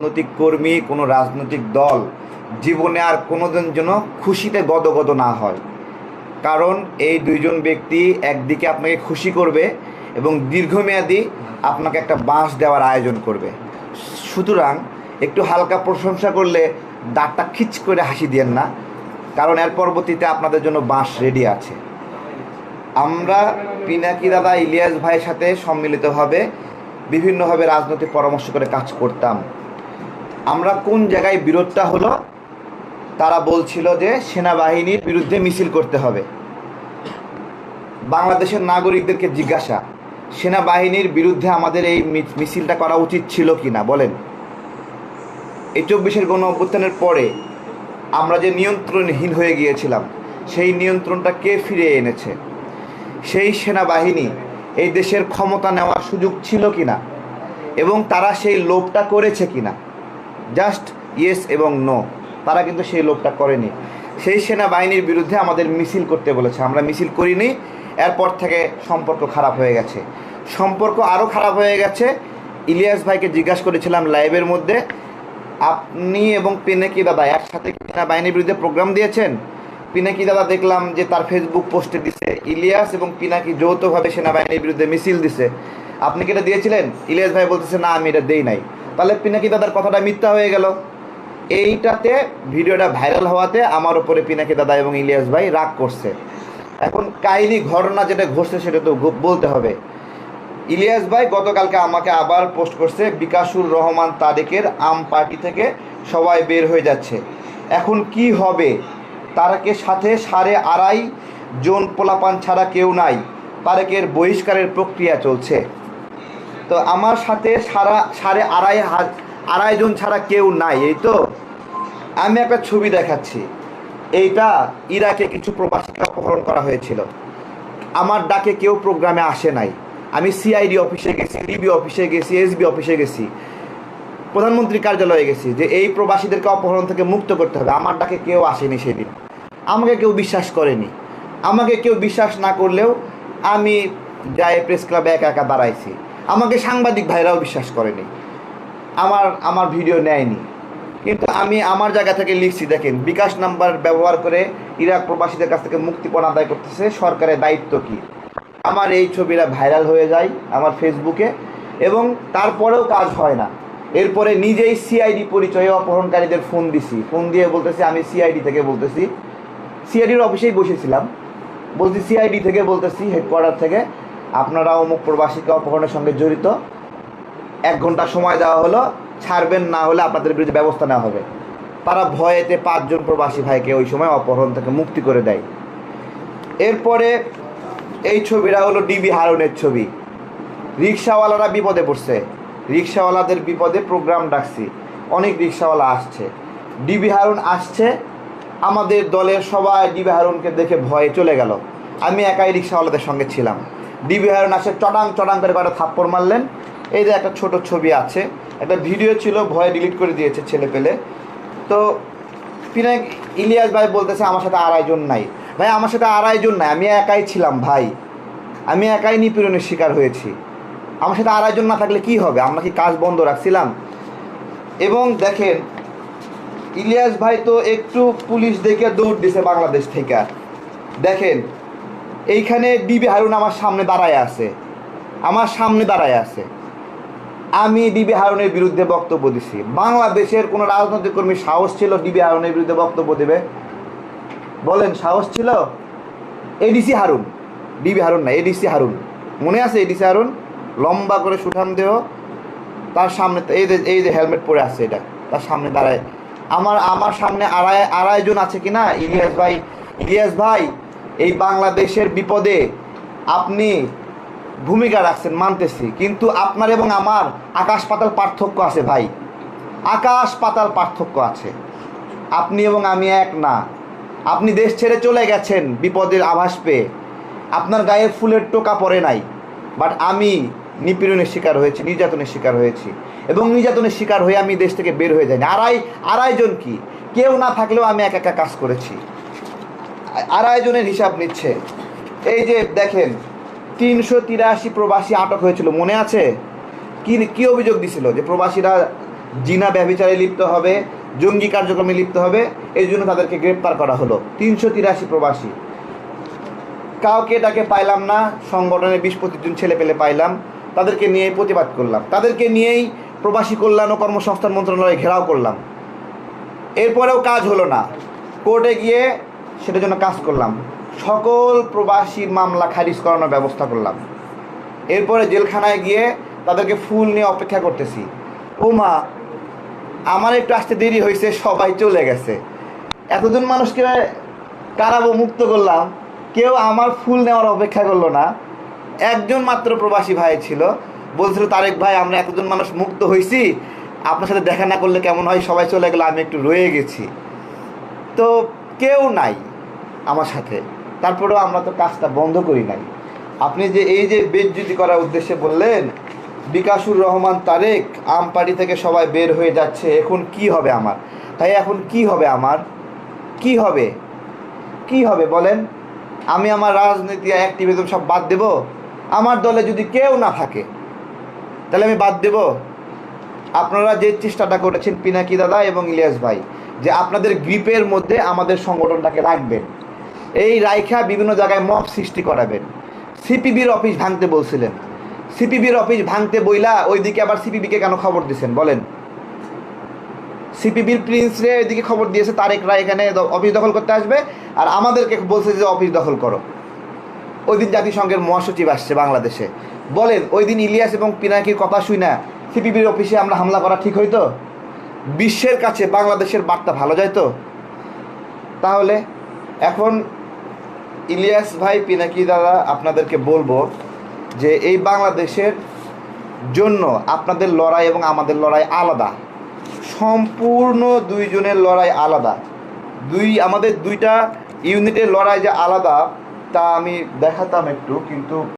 রাজনৈতিক কর্মী, কোনো রাজনৈতিক দল জীবনে আর কোনোদিন যেন খুশিতে গদগদ না হয়। কারণ এই দুইজন ব্যক্তি একদিকে আপনাকে খুশি করবে এবং দীর্ঘমেয়াদী আপনাকে একটা বাঁশ দেওয়ার আয়োজন করবে। সুতরাং একটু হালকা প্রশংসা করলে দাঁতটা খিচ করে হাসি দিয়েন না, কারণ এর পরবর্তীতে আপনাদের জন্য বাঁশ রেডি আছে। আমরা পিনাকি দাদা, ইলিয়াস ভাইয়ের সাথে সম্মিলিতভাবে বিভিন্নভাবে রাজনৈতিক পরামর্শ করে কাজ করতাম। আমরা কোন জায়গায় বিরোধটা হলো, তারা বলছিল যে সেনাবাহিনীর বিরুদ্ধে মিছিল করতে হবে। বাংলাদেশের নাগরিকদেরকে জিজ্ঞাসা, সেনাবাহিনীর বিরুদ্ধে আমাদের এই মিছিলটা করা উচিত ছিল কি না বলেন। এই চব্বিশের গণ অভ্যুত্থানের পরে আমরা যে নিয়ন্ত্রণহীন হয়ে গিয়েছিলাম, সেই নিয়ন্ত্রণটা কে ফিরিয়ে এনেছে? সেই সেনাবাহিনী এই দেশের ক্ষমতা নেওয়ার সুযোগ ছিল কি না এবং তারা সেই লোভটা করেছে কিনা? জাস্ট ইয়েস এবং নো। তারা কিন্তু সেই লোভটা করেনি। সেই সেনাবাহিনীর বিরুদ্ধে আমাদের মিছিল করতে বলেছে। আমরা মিছিল করিনি, এরপর থেকে সম্পর্ক খারাপ হয়ে গেছে। সম্পর্ক আরও খারাপ হয়ে গেছে। ইলিয়াস ভাইকে জিজ্ঞাসা করেছিলাম লাইভের মধ্যে, আপনি এবং পিনাকি দাদা একসাথে সেনাবাহিনীর বিরুদ্ধে প্রোগ্রাম দিয়েছেন? পিনাকি দাদা দেখলাম যে তার ফেসবুক পোস্টে দিছে, ইলিয়াস এবং পিনাকি যৌথভাবে সেনাবাহিনীর বিরুদ্ধে মিছিল দিছে। আপনি কি এটা দিয়েছিলেন? ইলিয়াস ভাই বলতেছে, না, আমি এটা দেই নাই। তাহলে পিনাকি দাদার কথাটা মিথ্যা হয়ে গেল। এইটাতে ভিডিওটা ভাইরাল হওয়াতে আমার উপরে পিনাকি দাদা এবং ইলিয়াস ভাই রাগ করছে। এখন কাহিনী, ঘটনা যেটা ঘটছে সেটা তো বলতে হবে। ইলিয়াস ভাই গতকালকে আমাকে আবার পোস্ট করছে, বিকাশুর রহমান তারেকের আম পার্টি থেকে সবাই বের হয়ে যাচ্ছে। এখন কি হবে? তারেকের সাথে সাড়ে আড়াই জন পোলাপান ছাড়া কেউ নাই। তারেকের বহিষ্কারের প্রক্রিয়া চলছে। তো আমার সাথে সারা, সাড়ে আড়াই আড়াই জন ছাড়া কেউ নাই, এই তো? আমি একটা ছবি দেখাচ্ছি। এইটা ইরাকে কিছু প্রবাসীকে অপহরণ করা হয়েছিল। আমার ডাকে কেউ প্রোগ্রামে আসে নাই। আমি সিআইডি অফিসে গেছি, ডিবি অফিসে গেছি, এসবি অফিসে গেছি। প্রধানমন্ত্রী কার্যালয়ে গেছি যে এই প্রবাসীদেরকে অপহরণ থেকে মুক্ত করতে হবে। আমার ডাকে কেউ আসেনি সেদিন। আমাকে কেউ বিশ্বাস করেনি। আমাকে কেউ বিশ্বাস না করলেও আমি যাই প্রেস ক্লাবে একা একা দাঁড়াইছি। আমাকে সাংবাদিক ভাইরাও বিশ্বাস করেনি। আমার আমার ভিডিও নেয়নি। কিন্তু আমি আমার জায়গা থেকে লিখছি, দেখেন, বিকাশ নাম্বার ব্যবহার করে ইরাক প্রবাসীদের কাছ থেকে মুক্তিপণ আদায় করতেছে, সরকারের দায়িত্ব কী? আমার এই ছবিটা ভাইরাল হয়ে যায় আমার ফেসবুকে এবং তারপরেও কাজ হয় না। এরপরে নিজেই সিআইডি পরিচয়ে অপহরণকারীদের ফোন দিছি। ফোন দিয়ে বলতেছি, আমি সিআইডি থেকে বলতেছি। সিআইডির অফিসেই বসেছিলাম। বলছি সিআইডি থেকে বলতেছি হেডকোয়ার্টার থেকে। আপনারা অমুক প্রবাসীকে অপহরণের সঙ্গে জড়িত। এক ঘণ্টা সময় দেওয়া হলো, ছাড়বেন না হলে আপনাদের বিরুদ্ধে ব্যবস্থা নেওয়া হবে। তারা ভয়েতে পাঁচজন প্রবাসী ভাইকে ওই সময় অপহরণ থেকে মুক্তি করে দেয়। এরপরে এই ছবিটা হলো ডিবি হারুনের ছবি। রিক্সাওয়ালারা বিপদে পড়ছে। রিক্সাওয়ালাদের বিপদে প্রোগ্রাম ডাকছি। অনেক রিক্সাওয়ালা আসছে। ডিবি হারুন আসছে। আমাদের দলের সবাই ডিবি হারুনকে দেখে ভয়ে চলে গেল। আমি একাই রিক্সাওয়ালাদের সঙ্গে ছিলাম। ডিবি হারুন আসে, চটাং চটাং করে কটা থাপ্পড় মারলেন। এই যে একটা ছোট ছবি আছে, একটা ভিডিও ছিল, ভয়ে ডিলিট করে দিয়েছে ছেলে পেলে। তো পিনাক ইলিয়াস ভাই বলতেছে, আমার সাথে আড়াইজন নাই। ভাই, আমার সাথে আড়াইজন নাই, আমি একাই ছিলাম, ভাই। আমি একাই নিপীড়নের শিকার হয়েছি। আমার সাথে আড়াইজন না থাকলে কি হবে? আমরা কি কাজ বন্ধ রাখছিলাম? এবং দেখেন, ইলিয়াস ভাই তো একটু পুলিশ দেখে দৌড় দিছে বাংলাদেশ থেকে। দেখেন এইখানে ডিবি হারুন আমার সামনে দাঁড়ায় আছে। আমার সামনে দাঁড়ায় আছে। আমি ডিবি হারুনের বিরুদ্ধে বক্তব্য দিছি। বাংলাদেশের কোনো রাজনৈতিক কর্মী সাহস ছিল ডিবি হারুনের বিরুদ্ধে বক্তব্য দেবে? বলেন, সাহস ছিল? এডিসি হারুন। ডিবি হারুন না এডিসি হারুন। মনে আছে এডিসি হারুন? লম্বা করে সুঠাম দেহ। তার সামনে এই যে এই যে হেলমেট পরে আছে এটা। তার সামনে দাঁড়ায়। আমার আমার সামনে আড়াই আড়াইজন আছে কি না ইলিয়াস ভাই ইলিয়াস ভাই এই বাংলাদেশের বিপদে আপনি ভূমিকা রাখছেন, মানতেছি। কিন্তু আপনার এবং আমার আকাশ পাতাল পার্থক্য আছে ভাই। আকাশ পাতাল পার্থক্য আছে। আপনি এবং আমি এক না। আপনি দেশ ছেড়ে চলে গেছেন বিপদের আভাস পেয়ে। আপনার গায়ে ফুলের টোকা পড়ে নাই। বাট আমি নিপীড়নের শিকার হয়েছি, নির্যাতনের শিকার হয়েছি। এবং নির্যাতনের শিকার হয়ে আমি দেশ থেকে বের হয়ে যাইনি। আড়াই আড়াইজন কি? কেউ না থাকলেও আমি একা একা কাজ করেছি। আড়াইজনের হিসাব নিচ্ছে। এই যে দেখেন, তিনশো তিরাশি প্রবাসী আটক হয়েছিল, মনে আছে? কি কি অভিযোগ দিছিল? যে প্রবাসীরা জিনা ব্যভিচারে লিপ্ত হবে, জঙ্গি কার্যক্রমে লিপ্ত হবে, এই জন্য তাদেরকে গ্রেপ্তার করা হলো। তিনশো তিরাশি প্রবাসী। কাউকে তাকে পাইলাম না, সংগঠনের বিশ পঁচিশ জন ছেলে পেলে পাইলাম, তাদেরকে নিয়েই প্রতিবাদ করলাম। তাদেরকে নিয়েই প্রবাসী কল্যাণ ও কর্মসংস্থান মন্ত্রণালয়ে ঘেরাও করলাম। এরপরেও কাজ হলো না। কোর্টে গিয়ে সেটার জন্য কাজ করলাম। সকল প্রবাসীর মামলা খারিজ করানোর ব্যবস্থা করলাম। এরপরে জেলখানায় গিয়ে তাদেরকে ফুল নিয়ে অপেক্ষা করতেছি। ও মা আমার একটু আসতে দেরি হয়েছে, সবাই চলে গেছে। এতজন মানুষকে কারাবো মুক্ত করলাম, কেউ আমার ফুল নেওয়ার অপেক্ষা করল না। একজন মাত্র প্রবাসী ভাই ছিল, বলছিল, তারেক ভাই, আমরা এতজন মানুষ মুক্ত হয়েছি আপনার সাথে দেখা না করলে কেমন হয়? সবাই চলে গেলো, আমি একটু রয়ে গেছি। তো কেউ নাই আমার সাথে। তারপরেও আমরা তো কাজটা বন্ধ করি নাই। আপনি যে এই যে বেজ্জুতি করার উদ্দেশ্যে বললেন, বিকাশুর রহমান তারেক, আমপাড়ি থেকে সবাই বের হয়ে যাচ্ছে, এখন কি হবে আমার? তাই এখন কি হবে আমার? কি হবে? কি হবে বলেন? আমি আমার রাজনীতি অ্যাক্টিভিজম সব বাদ দেব? আমার দলে যদি কেউ না থাকে, তাহলে আমি বাদ দেব? আপনারা যে চেষ্টাটা করেছেন পিনাকি দাদা এবং ইলিয়াস ভাই যে আপনাদের গ্রিপের মধ্যে আমাদের সংগঠনটাকে রাখবেন। এই রাইখা বিভিন্ন জায়গায় মব সৃষ্টি করাবেন। সিপিবির অফিস ভাঙতে বলছিলেন। সিপিবির অফিস ভাঙতে বইলা ওইদিকে আবার সিপিবিকে কেন খবর দিয়েছেন বলেন। সিপিবির প্রিন্সরে এদিকে খবর দিয়েছে তারেকরা এখানে অফিস দখল করতে আসবে আর আমাদেরকে বলছে যে অফিস দখল করো। ওই দিন জাতিসংঘের মহাসচিব আসছে বাংলাদেশে। বলেন ওই দিন ইলিয়াস এবং পিনাকির কথা শুই না, সিপিবির অফিসে আমরা হামলা করা ঠিক হইতো? বিশ্বের কাছে বাংলাদেশের বার্তা ভালো যায় তো? তাহলে এখন ইলিয়াস ভাই, পিনাকি দাদা, আপনাদেরকে বলব যে এই বাংলাদেশের জন্য আপনাদের লড়াই এবং আমাদের লড়াই আলাদা। সম্পূর্ণ দুইজনের লড়াই আলাদা। দুই, আমাদের দুইটা ইউনিটের লড়াই যে আলাদা, তা আমি দেখাতাম একটু, কিন্তু